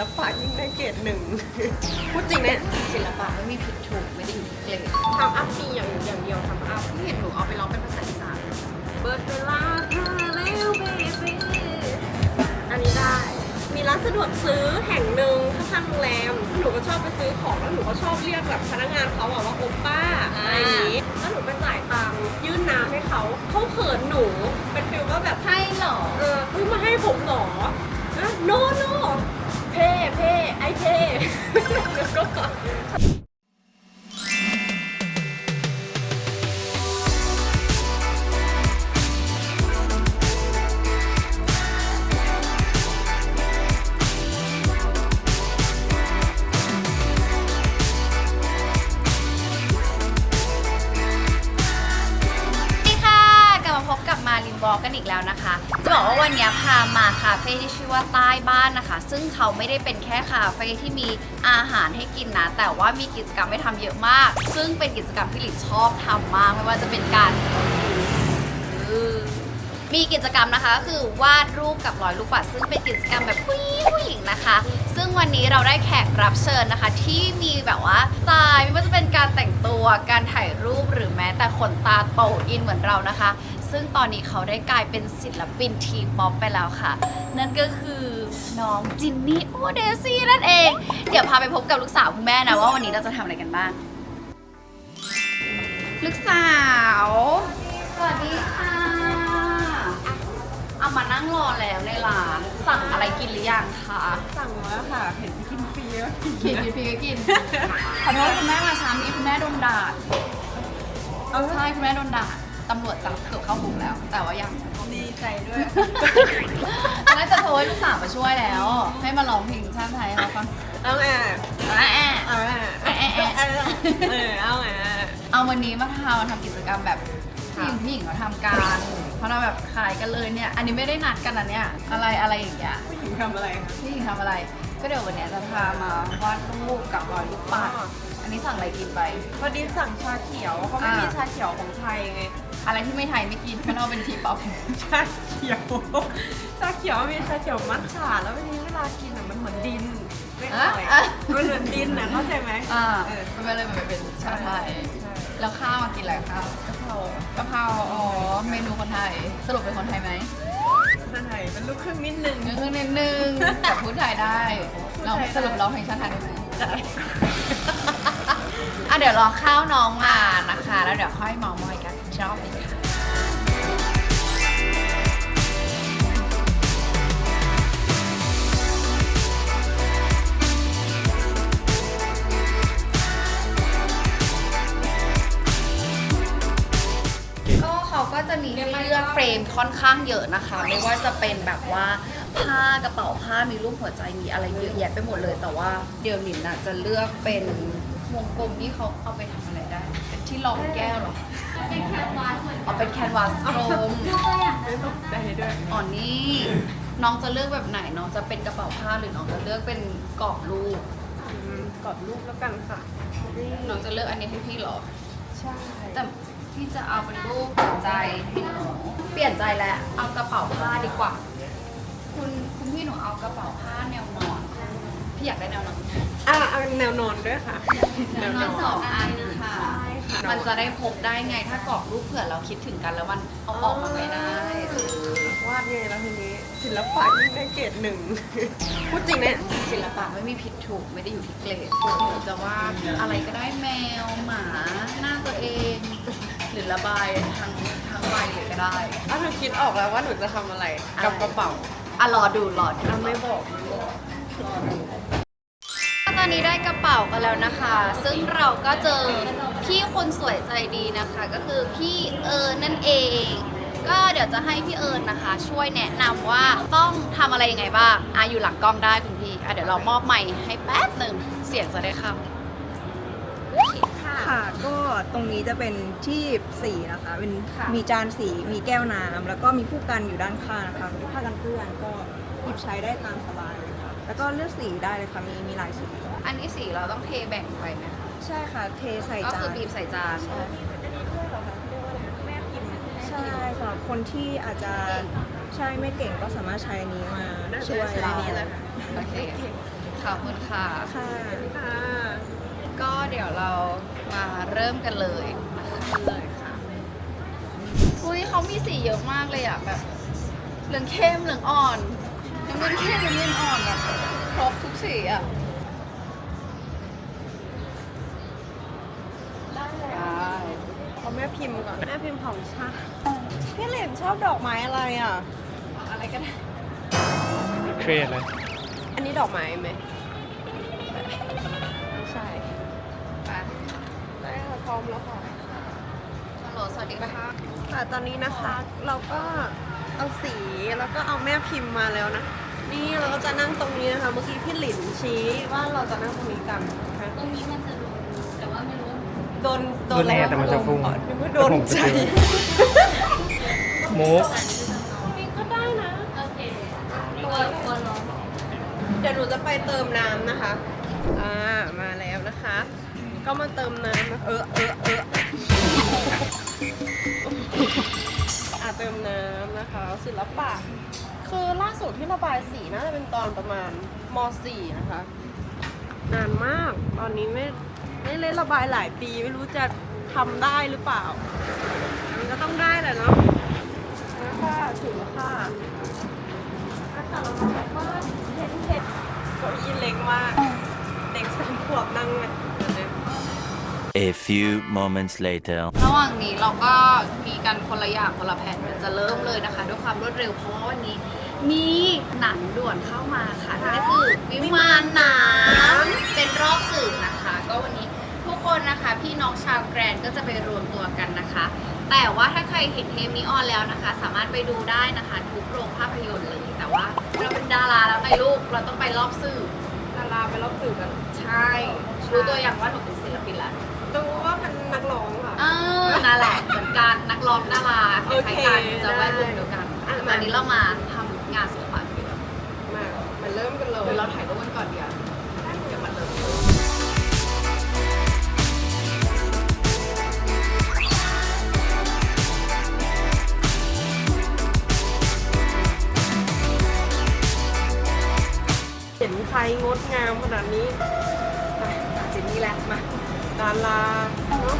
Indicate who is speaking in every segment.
Speaker 1: ลปะยิ่งได้เกรดหนึ่ง พูดจริงเนี่ย
Speaker 2: ศิลปะไม่มีผิดถูกไม่ได้อยู่ที่เกรด
Speaker 1: ทำอัพมีอย่างอย่างเดียวทำอัพ
Speaker 2: ที่เห็นหนูเอาไปร้องเป็นภาษาอีสาน
Speaker 1: เบิร์ดเวลาเธอแล้วเบบี้อันนี้ได้ มีร้านสะดวกซื้อแห่งหนึ่งข้างๆโรงแรมหนูก็ชอบไปซื้อของแล้วหนูก็ชอบเรียกแบบพนักงานเขาอะว่าโอป้าอะไรอย่างนี้แล้วหนูไปจ่ายตังค์ยื่นน้ำให้เขาเขาเขินหนูเป็นฟิลว่าแบบ
Speaker 2: ให้เหรอ
Speaker 1: เออเพิ่งมาให้ผมเหรอโนโน เพ่เพ่ไอเพ่เดี๋ยวก็ก่อน
Speaker 2: อว่าใต้บ้านนะคะ ซึ่งเขาไม่ได้เป็นแค่คาเฟ่ที่มีอาหารให้กินนะ แต่ว่ามีกิจกรรมให้ทำเยอะมาก ซึ่งเป็นกิจกรรมที่หลินชอบทำมาก ไม่ว่าจะเป็นการมีกิจกรรมนะคะก็คือวาดรูปกับรอยลูกปัดซึ่งเป็นกิจกรรมแบบผู้หญิงผู้หญิงนะคะ ซึ่งวันนี้เราได้แขกรับเชิญนะคะ ที่มีแบบว่าสไตล์ไม่ว่าจะเป็นการแต่งตัวการถ่ายรูปหรือแม้แต่ขนตาโตอินเหมือนเรานะคะ ซึ่งตอนนี้เขาได้กลายเป็นศิลปินทีป๊อปไปแล้วค่ะ นั่นก็คือน้องจินนี่โอเดซี่นั่นเอง เดี๋ยวพาไปพบกับลูกสาวคุณแม่นะว่าวันนี้เราจะทำอะไรกันบ้าง ลูกสาว สวัสดีค่ะเอามานั่งรอแล้วในร้าน สั่งอะไรกินหรือยังคะ
Speaker 1: สั่งมาค่ะ เห็นกินฟรีแล้ว
Speaker 2: กินกินพี่ก็กิน ขอโทษคุณแม่มาช้านี้คุณแม่โดนด่า
Speaker 1: เอา
Speaker 2: ใช่คุณแม่โดนด่า ตำรวจจับเกือบเข้าคุกแล้ว แต่ว่ายัง
Speaker 1: ดีใจด้วย
Speaker 2: น่าจะโทรให้ลูกสาวมาช่วยแล้ว ให้มาร้องเพลงชาติไทยให้เขาฟัง
Speaker 1: เอาแอบ
Speaker 2: อะแอะ
Speaker 1: เอาแอบ
Speaker 2: แอะแอะแอะ
Speaker 1: เออเอาแอบ
Speaker 2: เอาวันนี้มาทำมาทำกิจกรรมแบบผู้หญิงผู้หญิงเขาทำกันเพราะเราแบบขายกันเลยเนี่ย อันนี้ไม่ได้นัดกันนะเนี่ย อะไรอะไรอย่างเงี้ย
Speaker 1: ผู้หญิงทำอะไรคะ
Speaker 2: ผู้หญิงทำอะไร ก็เดี๋ยววันเนี้ยจะพามาวาดรูปกับรอยลูกปัด
Speaker 1: อ๋อ
Speaker 2: อันนี้สั่งอะไรกินไป
Speaker 1: พอดีสั่งชาเขียวเขาไม่มี
Speaker 2: อ่า
Speaker 1: ชาเขียวของไทยไง
Speaker 2: อะไรที่ไม่ไทยไม่กินก็เอาเป็นทีป๊อป
Speaker 1: ชาเขียว ชาเขียวมีชาเขียวมัทฉะแล้ววันนี้เวลากินอะมันเหมือนดินไม่อร่อย
Speaker 2: อะ
Speaker 1: มันเหมือนดินอะเข้าใจไหม
Speaker 2: อ่า
Speaker 1: เออ
Speaker 2: ก็ไม่เลยมันเป็นชาไทย
Speaker 1: ใช่
Speaker 2: แล้วข้าวมากินอะไรข้าว
Speaker 1: กะเพรากะ
Speaker 2: เพราอ๋อเมนูคนไทย สรุปเป็นคนไทยไหม
Speaker 1: ชาไทยเป็นลูกครึ่งนิดนึง
Speaker 2: นึกนิดนึงแต่พูดไทยได้ลองสรุปร้องเพลงชาติไทยได้ไหม
Speaker 1: ได้
Speaker 2: อะเดี๋ยวรอข้าวน้องมานะคะ แล้วเดี๋ยวค่อยเมามอย กันชอบเลยค่ะก็เขาก็จะมีให้เลือกเฟรมค่อนข้างเยอะนะคะ ไม่ว่าจะเป็นแบบว่าผ้ากระเป๋าผ้ามีรูปหัวใจมีอะไรเยอะแยะไปหมดเลย แต่ว่าเดี๋ยวหลินน่ะจะเลือกเป็นวงกลมที่เขาเอาไปทำ ที่รองแก้วเหรอเป็นแคนวาสเอาเป็นแคนวาสกลม
Speaker 1: ไม่ตกใจด้วย
Speaker 2: อ๋อนี่น้องจะเลือกแบบไหนน้องจะเป็นกระเป๋าผ้าหรือน้องจะเลือกเป็นกรอบรูป
Speaker 1: อืมกอดรูปแล้วกันค่ะนี่
Speaker 2: น้องจะเลือกอันนี้ให้พี่เหรอ
Speaker 1: ใช่
Speaker 2: แต่พี่จะเอาเป็นรูปเปลี่ยนใจให้หนูเปลี่ยนใจแล้วเอากระเป๋าผ้าดีกว่า คุณคุณพี่หนูเอากระเป๋าผ้าแนวนอนพี่อยากได้แนวนอน
Speaker 1: อะเอาแนวนอนด้วยค่ะ
Speaker 2: แนวนอนสองอันค่ะ
Speaker 1: ใช่ค่ะ
Speaker 2: มันจะได้พกได้ไงถ้ากรอบรูปเผื่อเราคิดถึงกันแล้วมันเอาออกมาไม่ได้เออ
Speaker 1: วาดไงแล้วทีนี้ ศิลปะยิ่งได้เกรดหนึ่ง พูดจริงเนี่ย
Speaker 2: ศิลปะไม่มีผิดถูกไม่ได้อยู่ที่เกรดหนูจะวาดอะไรก็ได้แมวหมาหน้าตัวเอง หรือระบายทางทางใบเลยก็ได้
Speaker 1: อ้าวหนูคิดออกแล้วว่าหนูจะทำอะไรกับกระเป๋า
Speaker 2: อะรอดูรอดู
Speaker 1: อะไม่บอกไม่บอก
Speaker 2: ตอนนี้ได้กระเป๋ากันแล้วนะคะ ซึ่งเราก็เจอพี่ คนสวยใจดีนะคะ ก็คือพี่เอิญนั่นเอง ก็เดี๋ยวจะให้พี่เอิญนะคะ ช่วยแนะนำว่าต้องทำอะไรยังไงบ้างอะอยู่หลังกล้องได้คุณพี่อะเดี๋ยวเรามอบไมค์ให้แป๊บหนึ่งเสียงจะได้เข้าค่ะ
Speaker 3: ค่ะก็ตรงนี้จะเป็นที่สีนะคะ เป็น
Speaker 2: ค่ะ
Speaker 3: มีจานสีมีแก้วน้ำแล้วก็มีผู้กันอยู่ด้านข้างนะคะมีผ้ากันเปื้อนก็หยิบใช้ได้ตามสบายเลยค่ะแล้วก็เลือกสีได้เลยค่ะมีมีหลายสี
Speaker 2: อันนี้สีเราต้องเทแบ่งไปไหมคะ
Speaker 3: ใช่ค่ะ เทใส่
Speaker 2: ก็
Speaker 3: จา
Speaker 2: คือนบีบใส่จาน
Speaker 3: ใช่ใช่สำหรับคนที่อาจจะใช่ไม่เก่งก็สามารถใช้อันนี้มาช่วย
Speaker 2: ใช้อันนี้เลยโอเคขอบคุณค่ะ
Speaker 3: ค่ะ
Speaker 1: ค่ะ
Speaker 2: ก็เดี๋ยวเรามาเริ่มกันเลยนะคะ
Speaker 1: เลยค่ะ
Speaker 2: อุ้ยเขามีสีเยอะมากเลยอะแบบเหลืองเข้มเหลืองอ่อนน้ำเงินเข้มน้ำเงินอ่อนแบบครบทุกสีอะ
Speaker 1: พิมพ์ก่อนแม่พิมพ์ของชาพี่เหลนชอบดอกไม้อะไรอะ
Speaker 2: อะไรก็ได้
Speaker 4: เครียดเลย
Speaker 1: อันนี้ดอกไม้ไหมไม่ใช่
Speaker 2: ไป
Speaker 1: ได้ค่ะพร้อมแล้วค่ะ
Speaker 2: ฮัลโหลสวัสดีค่ะ
Speaker 1: ค่ะตอนนี้นะคะเราก็เอาสีแล้วก็เอาแม่พิมพ์มาแล้วนะ นี่เราก็จะนั่งตรงนี้นะคะ เมื่อกี้พี่หลินชี้ว่าเราจะนั่งตรงนี้กันนะคะ
Speaker 2: ตรงนี้มันจะดูแต่ว่าไม่รู้
Speaker 1: โดน
Speaker 4: โดนแอร์แต่มันจะฟุ้ง
Speaker 1: อ๋อนึกว่าโดนใจ
Speaker 4: มุก
Speaker 1: นี่ก็ได้นะ
Speaker 2: โอเคตัวตัวน้อง
Speaker 1: เดี๋ยวหนูจะไปเติมน้ำนะคะ อ่า มาแล้วนะคะ ก็มาเติมน้ำนะเออเออเอออ่าเติมน้ำนะคะ ศิลปะ คือล่าสุดที่ระบายสีน่าจะเป็นตอนประมาณม .4 นะคะ นานมาก ตอนนี้ไม่ ไม่เล่นระบายหลายปีไม่รู้จะทำได้หรือเปล่า มันก็ต้องได้แหละเนาะแล้วค่ะถึงแล้วค่ะอาคารเราแบบว่าเห็นเห็นเก้าอี้เล็กมาก เด็กสามขวบนั่งเลย
Speaker 5: A few moments later.
Speaker 2: ระหว่างนี้เราก็มีกันคนละอย่างคนละแผ่นเดี๋ยวจะเริ่มเลยนะคะ ด้วยความรวดเร็วเพราะว่าวันนี้ มีหนังด่วนเข้ามาค่ะนั่นก็คือวิมานหน้ำเป็นรอบสื่อนะคะ ก็วันนี้ทุกคนนะคะ พี่น้องชาวแกรนด์ก็จะไปรวมตัวกันนะคะ แต่ว่าถ้าใครเห็นเทปนี้ออนแล้วนะคะ สามารถไปดูได้นะคะ ทุกโรงภาพยนตร์เลย แต่ว่าเราเป็นดาราแล้วไงลูกเราต้องไปรอบสื่อ
Speaker 1: ดาราไปรอบสื่อกัน
Speaker 2: ใช่รู้ตัวอย่างว่าหนูเป็นศิลปินแล้ว
Speaker 1: ดูว่าเป็นนักร้องค่ะ
Speaker 2: เออนั่นแหละเหมือนกันนักร้องดาราค
Speaker 1: โอ
Speaker 2: ล้า
Speaker 1: เค
Speaker 2: ยๆกันจะแวดวงเดียวกัน
Speaker 1: อะ
Speaker 2: ตอนนี้เรามาทำงานศิลปะกันดีกว่า
Speaker 1: มามาเริ่มกันเลย
Speaker 2: เดี๋ยวเราถ่ายรูปกันก่อนเดี๋ยว
Speaker 1: เห็นใครงดงามขนาดนี้
Speaker 2: ไปหาจินนี่แหละมา
Speaker 1: ดาราเนาะ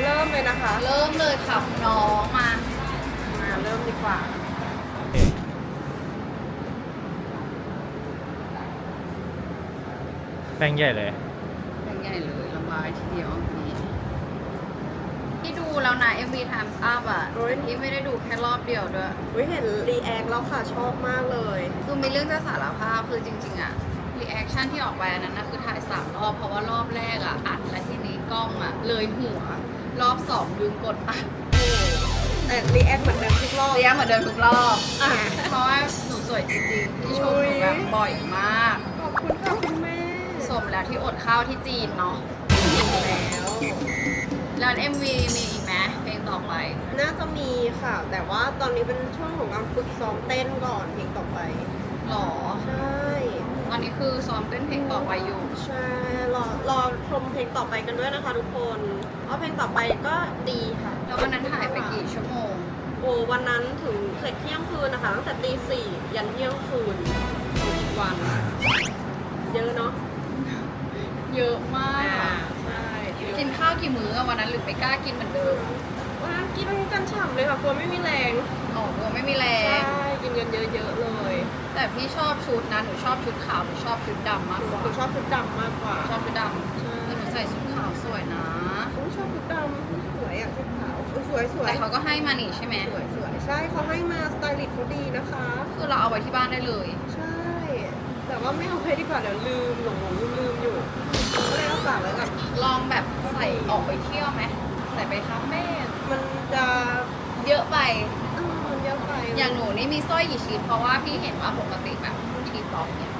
Speaker 1: เริ่มเลยนะคะ
Speaker 2: เริ่มเลยค่ะคุณน้องมา
Speaker 1: มาเริ่มดีกว่า
Speaker 4: แป้งใหญ่เลย
Speaker 2: เป็นใหญ่เลย ระบายทีเดียวนี่ที่ดูแล้วนะ MV Times Up อะ
Speaker 1: โอ้ย
Speaker 2: แต่ที่ไม่ได้ดูแค่รอบเดียวด้วย
Speaker 1: วิเห็นรีแอคแล้วค่ะชอบมากเลย
Speaker 2: คือมีเรื่องจะสารภาพคือจริง ๆอะรีแอคชั่นที่ออกไปอันนั้นนะคือถ่ายสามรอบเพราะว่ารอบแรกอะอัดและทีนี้กล้องอะเลยหัว รอบสองลืมกดอัด
Speaker 1: แต่รีแอคเหมือนเดิมทุกรอบ
Speaker 2: เรียกเหมือนเดิมทุกรอบ
Speaker 1: อะ
Speaker 2: เพราะว่าหนูสวยจริงๆที่ชมหนูแบบบ่อยมาก
Speaker 1: ขอบคุณค่ะคุณแม่
Speaker 2: สมแล้วที่อดข้าวที่จีนเนาะ
Speaker 1: แล้ว
Speaker 2: แล้ว MV มีอีกไหมเพลงต่อไป
Speaker 1: น่าจะมีค่ะ แต่ว่าตอนนี้เป็นช่วงของการฝึกซ้อมเต้นก่อนเพลงต่อไป
Speaker 2: หรอ
Speaker 1: ใช่
Speaker 2: ตอนนี้คือซ้อมเต้นเพลงต่อไปอยู่
Speaker 1: ใช่ รอรอชมเพลงต่อไปกันด้วยนะคะทุกคนเพราะเพลงต่อไปก็ดีค่ะ
Speaker 2: แล้ววันนั้นถ่ายไปกี่ชั่วโมง
Speaker 1: โอ้วันนั้นถึงเสร็จเที่ยงคืนนะคะ ตั้งแต่ตีสี่ยันเที่ยงคืนของอีกวัน เยอะเนาะ
Speaker 2: เยอะมาก
Speaker 1: ใช่เยอะ
Speaker 2: กิ นข้าวกี่มื้ออะวันนั้นหรือไม่กล้ากินเหมือนเดิม
Speaker 1: วันนั้นกินกันฉ่ำเลยค่ะกลัวไม่มีแรง
Speaker 2: อ๋อกลัวไม่มีแร
Speaker 1: ใช่
Speaker 2: ง
Speaker 1: กินกันเยอะๆเลย
Speaker 2: แต่พี่ชอบชุดนะหนูชอบชุดขาวหนูชอบชุดดำมากกว่า
Speaker 1: หนูชอบชุดดำมากกว่า
Speaker 2: ชอบชุดดำ
Speaker 1: ใช่
Speaker 2: แต่หนูใส่ชุดขาวสวยนะ
Speaker 1: หนูชอบชุดดำสวยอะชุดขาวเออสวยสวย
Speaker 2: แต่เขาก็ให้มานี่ใช่ไหม
Speaker 1: สวยสวยใช่เขาให้มาสไตลิสต์เขาดีนะคะ
Speaker 2: คือเราเอาไว้ที่บ้านได้เลย
Speaker 1: ใช่ แต่ว่าไม่เอาไปดีกว่าเดี๋ยวลืมหลงหลงลืมลืมอยู่ ก็เลยเอาฝากไว้กับ
Speaker 2: ลองแบบใส่ออกไปเที่ยวไหมใส่ไปคาเฟ่
Speaker 1: มันจะ
Speaker 2: เยอะไป
Speaker 1: เออมันเยอะไป
Speaker 2: อย่างหนูนี่มีสร้อยกี่ชิ้นเพราะว่าพี่เห็นว่าปกติแบบทีป๊อปเนี่ย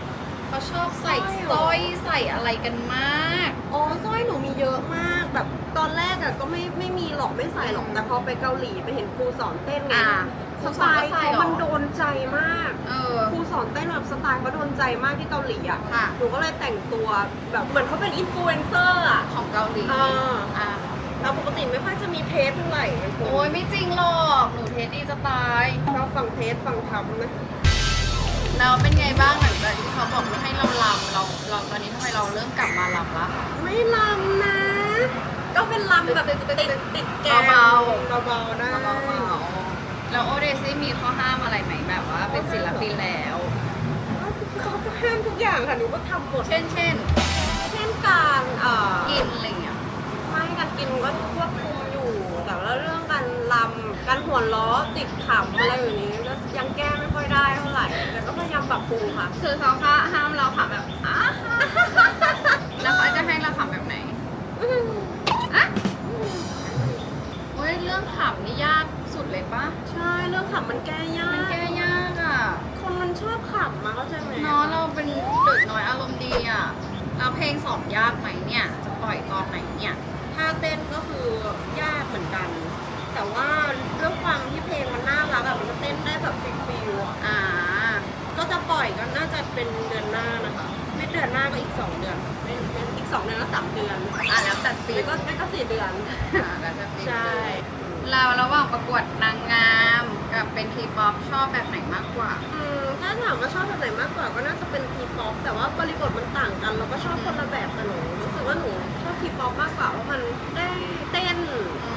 Speaker 2: เขาชอบใส่สร้อยใส่อะไรกันมาก
Speaker 1: อ๋อสร้อยหนูมีเยอะมากแบบตอนแรกอะก็ไม่ไม่มีหรอกไม่ใส่หรอกแต่พอไปเกาหลีไปเห็นครูสอนเต้นไง
Speaker 2: อ่า
Speaker 1: ค
Speaker 2: ครู
Speaker 1: ส
Speaker 2: สอน
Speaker 1: ไต
Speaker 2: ก็
Speaker 1: ล์
Speaker 2: ใส่
Speaker 1: เขา
Speaker 2: เหรอ
Speaker 1: มันโดนใจมาก
Speaker 2: เออ
Speaker 1: ครูสอนเต้น แบบสไตล์เขาโดนใจมากที่เกาหลีอะ
Speaker 2: ค่ะ
Speaker 1: หนูก็เลยแต่งตัวแบบเหมือนเขาเป็นอินฟลูเอนเซอร์อะ
Speaker 2: ของเกาหลี
Speaker 1: อ่า
Speaker 2: อะ
Speaker 1: เราปกติไม่ค่อยจะมีเทสเท่าไหร่เป็นคน
Speaker 2: โอ้ยไม่จริงหรอกหนูเทสดีจะตาย
Speaker 1: ชอบฟังเทสฟังทำนะ
Speaker 2: แล้วเป็นไงบ้างหลังจากที่เขาบอกว่าให้เราลำเราเราตอนนี้ทำไมเราเริ่มกลับมาลำละ
Speaker 1: ไม่ลำนะ ก็เป็นลำแบบติดติดติดแกม
Speaker 2: เบา
Speaker 1: เบาๆได้
Speaker 2: เบาๆแล้วโอเดซี่มีข้อห้ามอะไรไหมแบบว่าเป็นศิลปินแล้ว
Speaker 1: เขาก็ ห้ามทุกอย่างค่ะหนูก็ทำหมด
Speaker 2: เช่นเช่น
Speaker 1: เช่นการเอ่อ
Speaker 2: กินอะไรอย่างเงี้ย
Speaker 1: ไม่การกินก็ควบคุมอยู่ แต่ว่าเรื่องการลำการหัวล้อติดขำอะไรอย่างนี้ก็ยังแก้ไม่ค่อยได้เท่าไหร่ แต่ก็พยายามปรับปรุงค่ะ
Speaker 2: คือเขาค่ะห้ามเราขำแบบอะแล้วเขาจะให้เราขำแบบไหนอะโอ้ยเรื่องขำนี่ยากสุดเลยปะ
Speaker 1: ใช่ เรื่องขำมันแก้ยาก
Speaker 2: มันแก้ยากอะ
Speaker 1: คนมันชอบขำมาเข้าใจไหม
Speaker 2: เนาะเราเป็นเด็กน้อยอารมณ์ดีอะเราเพลงสอบยากไหมเนี่ย จะปล่อยตอนไหนเนี่ย
Speaker 1: ท่าเต้นก็คือยากเหมือนกัน แต่ว่าด้วยความที่เพลงมันน่ารักอะมันก็เต้นได้แบบฟิลๆอะ
Speaker 2: อ่า
Speaker 1: ก็จะปล่อยก็น่าจะเป็นเดือนหน้านะคะไม่เดือนหน้าก็อีกสองเดือนไม่ไม่อีกสองเดือนก็สามเดือน
Speaker 2: อะแล้วแต่ปี
Speaker 1: ไม่ก็ไม่ก็สี่เดือน
Speaker 2: อะแล้วแต่ปี
Speaker 1: ใช่
Speaker 2: เราระหว่างประกวดนางงาม กับเป็นทีป๊อปชอบแบบไหนมากกว่า
Speaker 1: อืมถ้าถามว่าชอบแบบไหนมากกว่าก็น่าจะเป็นทีป๊อปแต่ว่าบริบทมันต่างกันเราก็ชอบคนละแบบแต่หนูรู้สึกว่าหนูชอบทีป๊อปมากกว่าว่ามันได้เต้น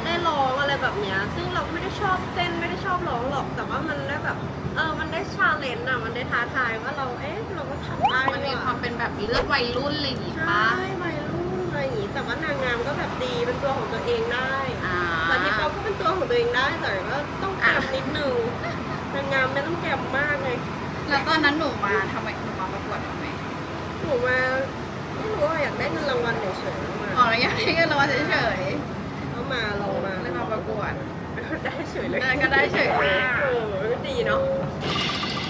Speaker 1: ได้ร้องอะไรแบบเนี้ยซึ่งเราไม่ได้ชอบเต้นไม่ได้ชอบร้องหรอกแต่ว่ามันได้แบบเออมันได้ชาเลนจ์อะมันได้ท้าทายว่าเราเอ๊ะเราก็ทำได้
Speaker 2: มันมี
Speaker 1: นี่ห
Speaker 2: ความเป็นแบบเลือดวัยรุ่นอะไรอย่างงี้
Speaker 1: ใช่
Speaker 2: ปะ
Speaker 1: วัยรุ่นอะไรอย่างงี้แต่ว่านางงามก็แบบดีเป็นตัวของตัวเองได้
Speaker 2: อ่า
Speaker 1: แต่ทีป๊อปก็เป็นตัวของตัวเองได้แต่ก็ต้องแกม นิดนึงนางงามไม่ต้องแกมมากเลย
Speaker 2: แล้วตอนนั้นหนูมาทำไมหนูมาประกวดทำไม
Speaker 1: หนูมาไม่รู้ว่าอยากได้เงินรางวัลเฉยๆมา
Speaker 2: อ๋อแล้วอยากให้เงินรางวัลเฉย
Speaker 1: เขามาลองมา
Speaker 2: ๆเลยมาประกวด
Speaker 1: ได้เฉยเลย
Speaker 2: ได้ก็ได้เฉยเลย
Speaker 1: เออดีเนาะ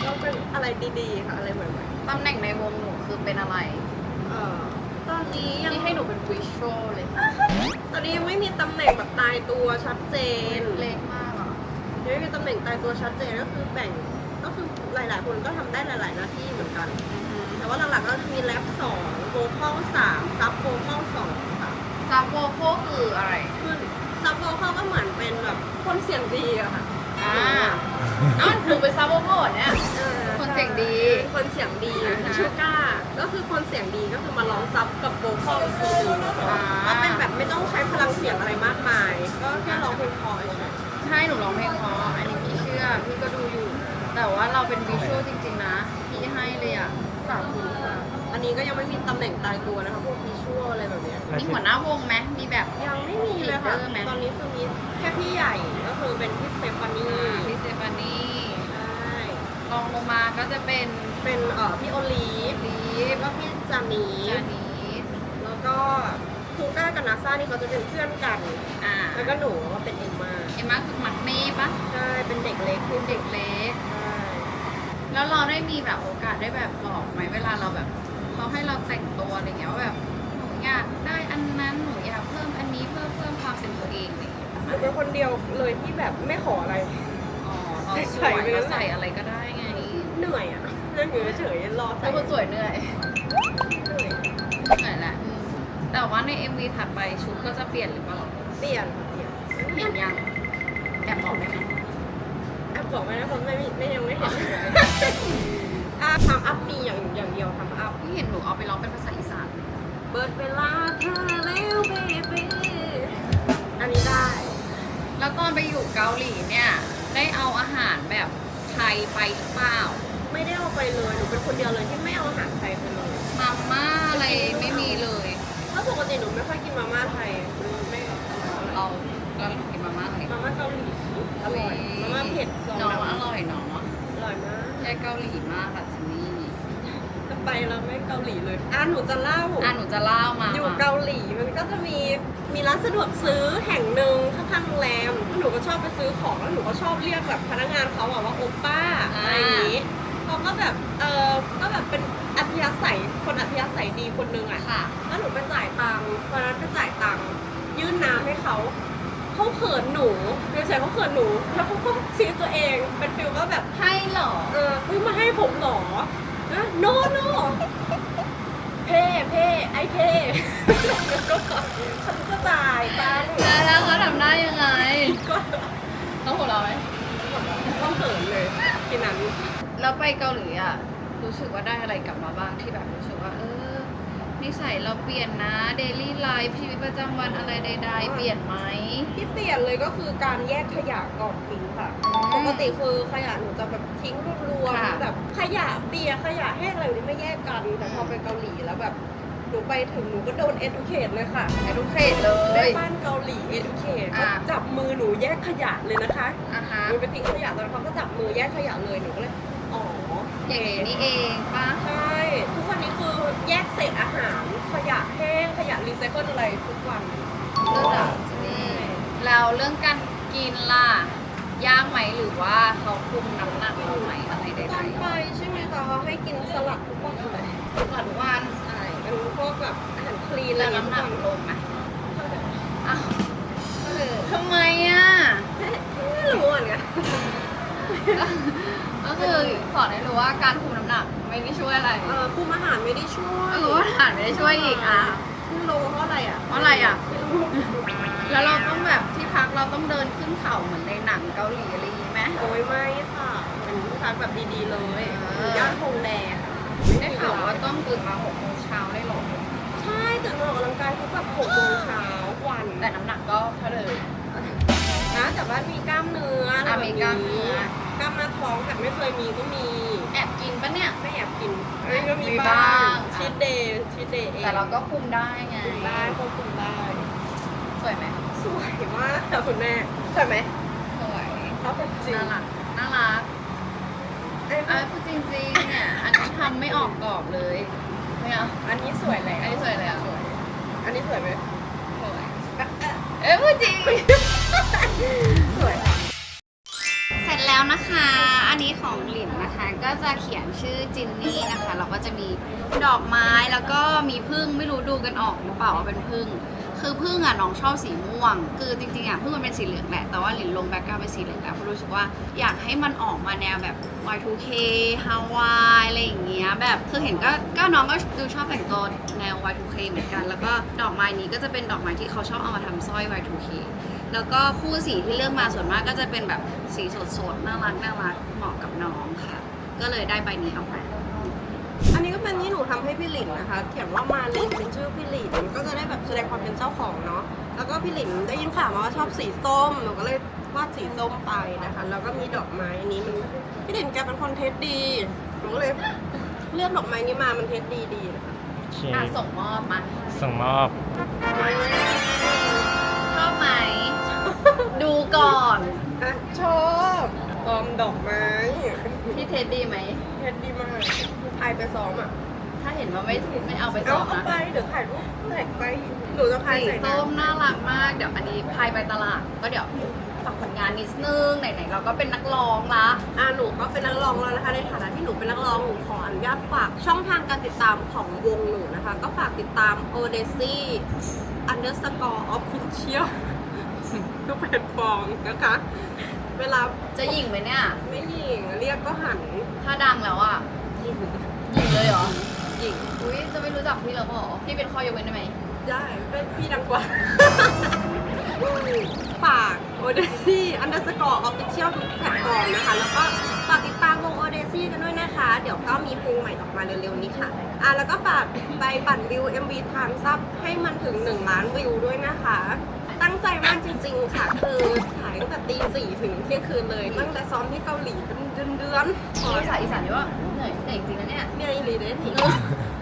Speaker 1: ก็เป็นอะไรดีๆค่ะอะไรใหม่
Speaker 2: ตำแหน่งในวงหนูคือเป็นอะไร
Speaker 1: ๆเอ่อตอนนี้ยัง
Speaker 2: นี่ให้หนูเป็นวิชวลเลย
Speaker 1: ตอนนี้ยังไม่มีตำแหน่งแบบตายตัวชัดเจน
Speaker 2: เล็ก มากอะ
Speaker 1: ยังไม่มีตำแหน่งตายตัวชัดเจนก็คือแบ่งก็คือหลาย ๆ คนก็ทำได้หลาย ๆ หน้าที่เหมือนกัน แต่ว่าหลัก ๆ ก็มีแรปสองโวคอลสามซับโวคอลสองค่ะ
Speaker 2: ซับโวโคคืออะไร
Speaker 1: คือซับโวคอลก็เหมือนเป็นแบบคนเสียงดีอะค่ะ
Speaker 2: อ่าอ้าวหนูเป็นซับโวโคเนี่ย
Speaker 1: ออ
Speaker 2: คนเสียงดี
Speaker 1: คนเสียงดี
Speaker 2: อ่าฮะ
Speaker 1: ชูก้าก็คือคนเสียงดีก็คือมาร้องซับกับโวคอลอีกทีหนึง
Speaker 2: อ่า
Speaker 1: ก็เป็นแบบไม่ต้องใช้พลังเสียงอะไรมากมาย ก็แค่ร้องเพลงพอเฉย
Speaker 2: ใช่หนูร้องเพลงเพราะอันนี้พี่เชื่อพี่ก็ดูอยู่ แต่ว่าเราเป็นวิชวลจริง ๆ นะ พี่ให้เลยอะสาธุค่ะ
Speaker 1: อันนี้ก็ยังไม่มีตำแหน่งตายตัวนะคะพวกวิชวลอะไรแบบเนี้ย
Speaker 2: มีหัวหน้าวงไหมมีแบบ
Speaker 1: ยังไม่มีเลยค่ะ
Speaker 2: ลีดเดอร์ไหม
Speaker 1: ตอนนี้คือมีแค่พี่ใหญ่ก็คือเป็นพี่สเตฟานี
Speaker 2: พี่สเตฟานี
Speaker 1: ใช่
Speaker 2: รองลงมาก็จะเป็น
Speaker 1: เป็นเอ่อพี่โอลีฟ
Speaker 2: ลี
Speaker 1: แล้วก็พี่จานี
Speaker 2: จานีส
Speaker 1: แล้วก็ ทูก้ากับนาซานี่เขาจะเป็นเพื่อนกัน
Speaker 2: อ่า
Speaker 1: แล้วก็หนูก็เป็นเอ็มมา
Speaker 2: เอ็มมาคือมักเม่ปะ
Speaker 1: ใช่ เป็นเด็กเล็กคือ
Speaker 2: เด็กเล็ก
Speaker 1: ใช่
Speaker 2: แล้วเราได้มีแบบโอกาสได้แบบบอกไหมเวลาเราแบบเขาให้เราแต่งตัวอะไรเงี้ยว่าแบบหนูอยากได้อันนั้นหนูอยากเพิ่มอันนี้เพิ่มเพิ่มความเป็นตัวเองอะไรเงี้ย
Speaker 1: หนูเป็นคนเดียวเลยที่แบบไม่ขออะไร
Speaker 2: อ๋อเรา
Speaker 1: ใส่
Speaker 2: สวย
Speaker 1: ไปเลย
Speaker 2: เราใส่อะไรก็ได้ไง
Speaker 1: เหนื่อยอะนั่งอยู่เฉยๆรอใส่
Speaker 2: ถ้าคนสวยเหนื่อย
Speaker 1: เหนื่อย
Speaker 2: แต่ว่าใน MV ถัดไปชุดก็จะเปลี่ยนหรือเปล่า
Speaker 1: เปลี่ยนเปลี่ยน
Speaker 2: เห็นยังแอบบอกได้ไหม
Speaker 1: แอบบอกไว้นะผมไม่มีไม่ยังไม่เห็นอะทำอัพมีอย่างอย่างเดียวทำอัพ
Speaker 2: ที่เห็นหนูเอาไปร้องเป็นภาษาอีสาน
Speaker 1: เบิดเวลาเธอแล้วเบบีอันนี้ได้
Speaker 2: แล้วตอนไปอยู่เกาหลีเนี่ย ได้เอาอาหารแบบไทยไปหรือเปล่า
Speaker 1: ไม่ได้เอาไปเลย หนูเป็นคนเดียวเลยที่ไม่เอาอาหารไทยไปเลย
Speaker 2: มาม่าอะไรไม่มีเลย
Speaker 1: เพราะ ปกติหนูไม่ค่อยกินมาม่าไทยหนูไม่
Speaker 2: เราเรากินมาม่าอะไร
Speaker 1: มาม่าเกาหลีอร่อยมาม่าเผ็ดซอง
Speaker 2: น้อง
Speaker 1: ดำ
Speaker 2: อร่อยเนาะ
Speaker 1: อร่อยมาก
Speaker 2: ใช่เกาหลีมากค่ะจินนี่
Speaker 1: จะไปแล้วไม่เกาหลีเลยอะหนูจะเล่า
Speaker 2: อะหนูจะเล่ามา
Speaker 1: อยู่
Speaker 2: มา
Speaker 1: เกาหลีมันก็จะมีมีร้านสะดวกซื้อแห่งหนึ่งข้างๆโรงแรมหนูก็ชอบไปซื้อของแล้วหนูก็ชอบเรียกแบบพนักงานเขาอะว่าโอป้าอะไรอย่างนี้ เขาก็แบบ เออก็แบบเป็นอัธยาศัย คนอัธยาศัยดีคนนึงอะ
Speaker 2: ค่ะ
Speaker 1: แล้วหนูไปจ่ายตังค์วันนั้นไปจ่ายตังค์ยื่นน้ำให้เขา เขาเขินหนูเดี๋ยวเฉยเขาเขินหนู แล้วเขาก็ชี้ตัวเอง เป็นฟิลก็แบบ
Speaker 2: ให้เหรอ
Speaker 1: เออซื้อมาให้ผมเหรอนะโนโนเพ่เพ่ไอเพ่ฉันจะตายตัง
Speaker 2: แล้วแล้วเขาทำได้ยังไง
Speaker 1: ก็
Speaker 2: เขาหัวเราะไหม
Speaker 1: ต้องเขินเลยทีนั้น
Speaker 2: แล้วไปเกาหลีอะรู้สึกว่าได้อะไรกลับมาบ้างที่แบบรู้สึกว่า เออนิสัยเราเปลี่ยนนะเดลี่ไลฟ์ชีวิตประจำวันอะไรใดๆ เปลี่ยนไหม
Speaker 1: ที่เปลี่ยนเลยก็คือการแยกขยะก่อนทิ้งค่ะ
Speaker 2: อืม
Speaker 1: ปกติคือขยะหนูจะแบบทิ้งรวม
Speaker 2: ค่ะ
Speaker 1: ๆแบบขยะเปียกขยะแห้งอะไรแบบนี้ไม่แยกกันแต่พอไปเกาหลีแล้วแบบหนูไปถึงหนูก็โดน educate เลยค่ะ
Speaker 2: ไอ้ลูกเขตเล
Speaker 1: แม่
Speaker 2: ย
Speaker 1: บ้านเกาหลี educate
Speaker 2: อ่า
Speaker 1: เขาจับมือหนูแยกขยะเลยนะคะ
Speaker 2: อะฮะ
Speaker 1: หนูไปทิ้งขยะตอนเขาก็จับมือแยกขยะเลยหนูก็เลย อ๋อ
Speaker 2: อย่างนี้นี่เองปะ
Speaker 1: ใช่ทุกวันนี้คือแยกเศษอาหารขยะแห้งขยะรีไซเคิลอะไรทุกวัน
Speaker 2: เลิศอะนี่แล้วเรื่องการกินล่ะยากไหมหรือว่าเขาคุมน้ำหนักเราไหมอะไรใด
Speaker 1: ตอนไปใช่ไหมคะเขาให้กินสลัดทุกวันเลย
Speaker 2: ๆทุกวัน
Speaker 1: ใช่เป็นพวกแบบอาหารคลีนอะไร
Speaker 2: แล้ว
Speaker 1: อย่าง
Speaker 2: น้ำหนัก
Speaker 1: เงี้ย
Speaker 2: ลงไหมอ้าว
Speaker 1: ก็เลย
Speaker 2: ทำไมอะ
Speaker 1: ไม่รู้เหมือนกัน
Speaker 2: ก็คือสอนให้รู้ว่าการคุมน้ำหนักไม่ได้ช่วยอะไร
Speaker 1: เออคุมอาหารไม่ได้ช่วย
Speaker 2: ก็รู้ว่าอาหารไม่ได้ช่วยอีกอะ
Speaker 1: ขึ้นลงเพราะอะไรอะ
Speaker 2: เพราะอะไรอะ
Speaker 1: ไม่รู้
Speaker 2: แล้วเราต้องแบบที่พักเราต้องเดินขึ้นเขาเหมือนในหนังเกาหลีอะไรอย่างงี้ไหม
Speaker 1: โอ้ยไม่ค่ะเป็นที่พักแบบดีๆเลย
Speaker 2: เออ
Speaker 1: ย่านโฮงแดค่ะ
Speaker 2: ได้ข่าวว่าต้องตื่นมาหกโมงเช้าได้หรอ
Speaker 1: ใช่ตื่นมาออกกำลังกายทุกแบบหกโมงเช้าวัน
Speaker 2: แต่น้ำหนักก็เท่าเดิม
Speaker 1: นะแต่ว่ามีกล้ามเนื้ออะไร
Speaker 2: อะ
Speaker 1: แบบ
Speaker 2: มี
Speaker 1: นี้
Speaker 2: กล้ามเนื้อ
Speaker 1: กล้ามหน้าท้องแบบไม่เคยมีก็มี
Speaker 2: แอบกินปะเนี่ย
Speaker 1: ไม่แอบกินเอ้ยก็มี
Speaker 2: มี
Speaker 1: บ้า
Speaker 2: บ้าง ง
Speaker 1: ชีทเดย์ชีทเดย์เอง
Speaker 2: แต่เราก็คุมได้ไง
Speaker 1: คุมได้ควบคุมได้
Speaker 2: สวยไหม
Speaker 1: สวยมากค่ะคุณแม่สวยไหม
Speaker 2: สวย
Speaker 1: เขาเป็นจริง
Speaker 2: น่ารัก น่ารัก
Speaker 1: เอ้ย
Speaker 2: อะพูดจริงๆเนี่ย อันนี้ทำไม่ออกกรอบเลยไม่เอา
Speaker 1: อันนี้สวยแล้ว
Speaker 2: อันนี้สวยเลยอะ
Speaker 1: อันนี้สวยไหม
Speaker 2: สวย เอ้ยพูดจริง แล้วนะคะ อันนี้ของหลินนะคะ ก็จะเขียนชื่อจินนี่นะคะ เราก็จะมีดอกไม้แล้วก็มีพึ่งไม่รู้ดูกันออกหรือเปล่าว่าเป็นพึ่ง คือพึ่งอะน้องชอบสีม่วง คือจริงๆอะพึ่งมันเป็นสีเหลืองแหละ แต่ว่าหลินลงแบ็คกราวด์เป็นสีเหลืองแล้วเพราะรู้สึกว่าอยากให้มันออกมาแนวแบบ Y2K ฮาวายอะไรอย่างเงี้ย แบบคือเห็นก็ก็น้องก็ดูชอบแต่งตัวแนว Y2K เหมือนกัน แล้วก็ดอกไม้นี้ก็จะเป็นดอกไม้ที่เขาชอบเอามาทำสร้อย Y2K แล้วก็คู่สีที่เลือกมาส่วนมากก็จะเป็นแบบสีสดๆน่ารักน่ารักเหมาะกับน้องค่ะ ก็เลยได้ใบนี้ออกมา
Speaker 1: อันนี้ก็เป็นที่หนูทำให้พี่หลินนะคะ เขียนว่ามาลินเป็นชื่อพี่หลินก็จะได้แบบแสดงความเป็นเจ้าของเนาะ แล้วก็พี่หลินได้ยินข่าวมาว่าชอบสีส้ม หนูก็เลยวาดสีส้มไปนะคะ แล้วก็มีดอกไม้อันนี้มันพี่หลินแกเป็นคนเทสดี หนูก็เลยเลือกดอกไม้นี้มา มันเทสดีดีนะคะ
Speaker 4: โอเค
Speaker 2: อะส่งมอบมา
Speaker 4: ส่งมอบ
Speaker 2: ช ดูก่อน
Speaker 1: อะชอบปลอมดอกไม้
Speaker 2: พี่เทสดีไหม
Speaker 1: เทสดีมากไอไปซ้อมอะ
Speaker 2: ถ้าเห็นว่าไม่ไม่เอาไป
Speaker 1: เอา
Speaker 2: ซ้อม
Speaker 1: เอา
Speaker 2: นะ
Speaker 1: ไปเดี๋ยวถ่ายรูปแท็กไปหนูจะพาย
Speaker 2: สี
Speaker 1: ใส่
Speaker 2: ส้ม
Speaker 1: น้ำ
Speaker 2: น่ารักมาก เดี๋ยวอันนี้พายไปตลาด ก็เดี๋ยวฝากผลงานนิดนึง ไหนๆเราก็เป็นนักร้องละ
Speaker 1: อ่าหนูก็เป็นนักร้องแล้วนะคะในฐานะที่หนูเป็นนักร้องหนูขออนุญาตฝากช่องทางการติดตามของวงหนูนะคะ ก็ฝากติดตาม o d e s y underscore official ทุกแพลตฟอร์มนะคะ เวลา
Speaker 2: จะหยิ่งไหมเนี่ย
Speaker 1: ไม่ยิงเรียกก็หัน
Speaker 2: ถ้าดังแล้วอะ
Speaker 1: ยิง
Speaker 2: หยิ่งเลยเหรอ
Speaker 1: ยิง
Speaker 2: อุ้ยจะไม่รู้จักพี่แล้วเหรอ พี่เป็นข้อยกเว้นได้ไหม
Speaker 1: ได้เป็นพี่ดังกว่า ฝาก o d e s y underscore official ทุกแพลตฟอร์มนะคะ แล้วก็ฝากติดตามวง o d e s y กันด้วยนะคะ เดี๋ยวก็มีเพลงใหม่ออกมาเร็วๆนี้ค่ะ อะแล้วก็ฝากไปปั่นวิว MV ทามซับให้มันถึง 1 ล้านวิวด้วยนะคะ ตั้งใจมากจริง ๆ ค่ะ คือถ่ายตั้งแต่ตีสี่ถึงเที่ยงคืนเลย ตั้งแต่ซ้อมที่เกาหลีเป็นเดือนๆ
Speaker 2: ขอภาษาอีสานดีว่าเหนื่อยเหนื่อยจริงนะเนี่ย
Speaker 1: เนี่ยอีหลีเดน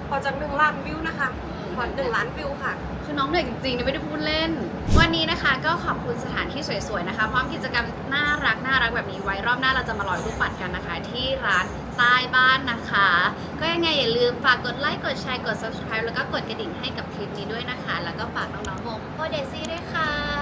Speaker 1: พอจากหนึ่งล้านวิวนะคะพอหนึ่งล้านวิวค่ะ
Speaker 2: คือน้องเหนื่อยจริงๆนะไม่ได้พูดเล่น วันนี้นะคะก็ขอบคุณสถานที่สวยๆนะคะ พร้อมกิจกรรมน่ารักน่ารักแบบนี้ไว้รอบหน้าเราจะมาลอยลูกปัดกันนะคะ ที่ร้าน ใต้บ้านนะคะ ก็ยังไงอย่าลืมฝากกดไลค์กดแชร์กด subscribe แล้วก็กดกระดิ่งให้กับคลิปนี้ด้วยนะคะ แล้วก็ฝากน้องๆวงโอเดซี่ด้วยค่ะ